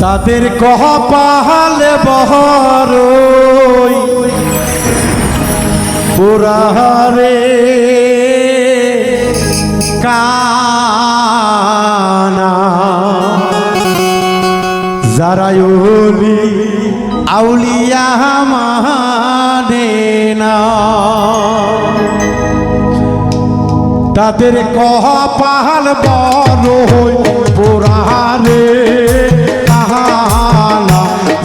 তাদের কহ পাহালে বহর পুরারে কানা। আউলিয়া মানে না। তাদের কহ পাহাল বড় পোড়ারে কাহানা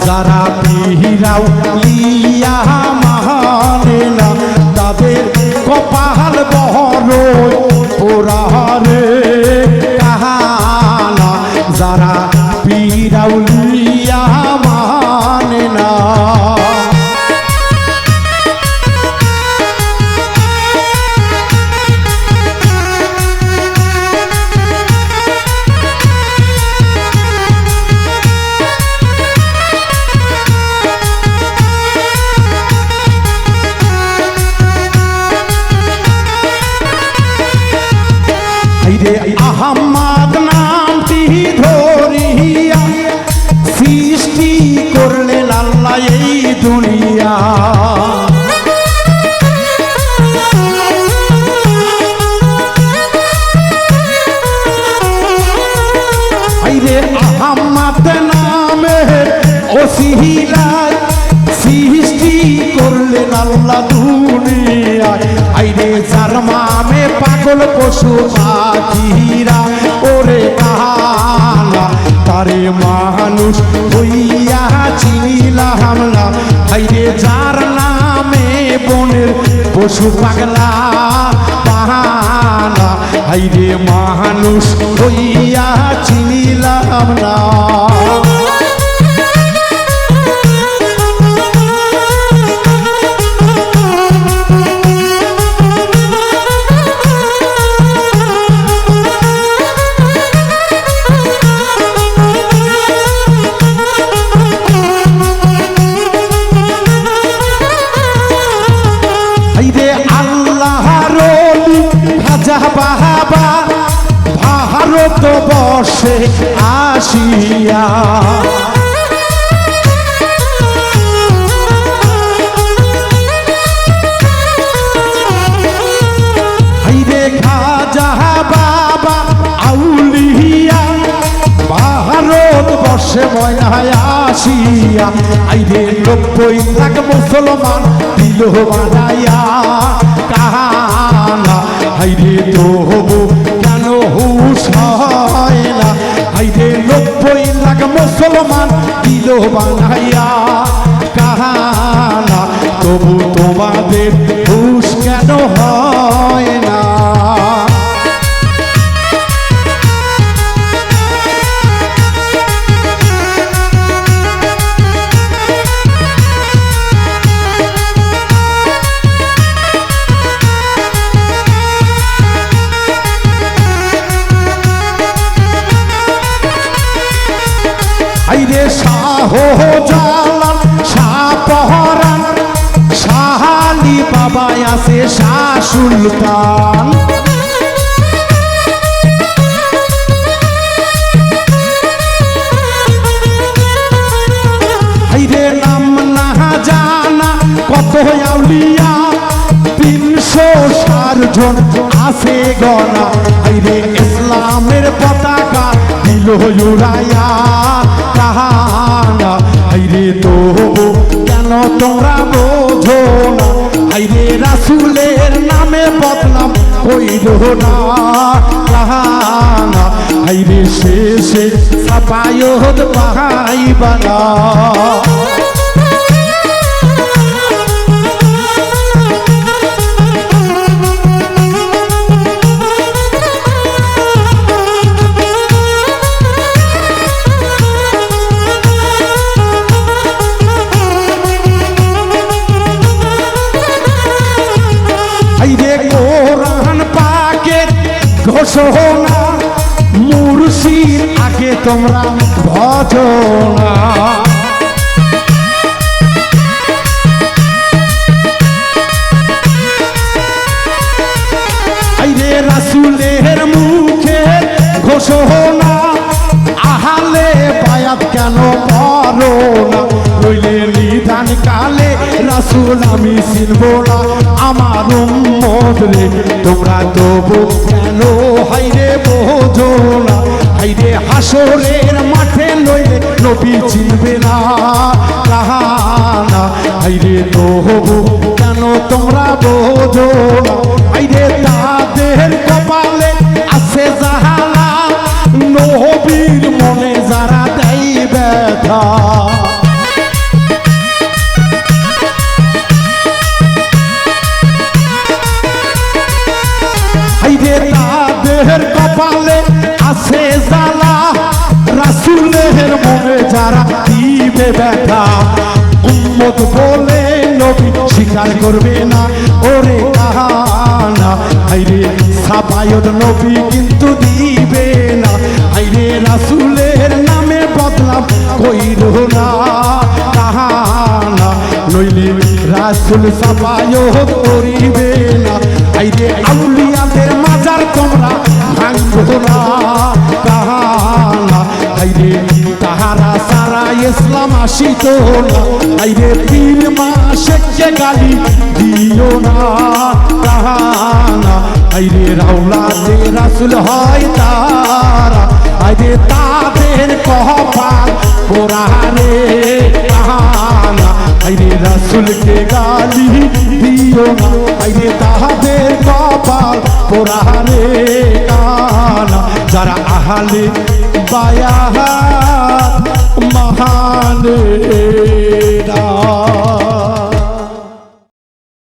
যারা পিহিরাও লিয়া মহানে না তাদের কপাল বড় পোড়ারে সৃষ্টি করলেন আল্লাহ এই দুনিয়া। আহম্মদ নামে ওসিহিলায় সৃষ্টি করলেন আল্লাহ দুনিয়ায়। আইরে যার মামে পাগল পশু পাখিরা, ওরে কাহালা তারে মানুষ পশু পাগলা। পাহানা হাইরে মানুষ হইয়া চিনিলাম না। হাইরে আল্লাহ খাজা বাহাবা ভারত বর্ষে আসিয়া। হাইরে খাজা আসিয়া, আইরে নব্বই লাখ মুসলমান দিল বানাইয়া কাহানা। হাইরে তবু কেন হুশ হয় না? হাইরে নব্বই লাখ মুসলমান দিল বানাইয়া কাহানা। তবু তোমাদের হুশ কেন হয় জালাল শাহ পহরান শাহালি বাবা আছে শাহ তিনশো আইরে ইসলামের পতাকা দিল উড়াইয়া কাহানা আইরে তো কেন তোমরা বোঝো না? আইরে রাসুলের নামে বদনাম হইল না হাইরে শেষে সাপায়ত পাহাইবানা। ঘোষণা মুর্শিদ আগে তোমরা ভজনা। রাসুলের মুখে ঘোষণা, আহালে ফরিয়াদ কেন করো না নইলে নিধান কালে রাসুল, আমি চিনব না আমার তোমরা তবু কেন হাইরে বোঝো না, হাইরে হাসরের মাঠে লইলে নবী চিনবে না হাইরে হাইরে তবু কেন তোমরা বোঝো না? ব্যথা। উম্মত বলে নবী স্বীকার করবে না। ওরে কাহানা হাইরে সাবায়ত নবী কিন্তু দিবে না। হাইরে রাসুলের নামে বদলাম কইর না। কাহানা নইলে রাসুল সাবায়ত করিবে না। হাইরে আউলিয়াদের মাজার তোমরা ভাঙবো না। কাহানা হাইরে তাহারা সারা ইসলাম আসিত না। হাইরে পীর মা শেখকে গালি দিও না কাহানা হাইরে রাউলাতে রাসুল হয় তারা হাইরে তাদের কহপাল কোরআনে কাহানা হাইরে রাসুলকে গালি দিও না হাইরে তাহাদের কপাল কোরআনে কানা যারা আহালে বায়াহাত মহানে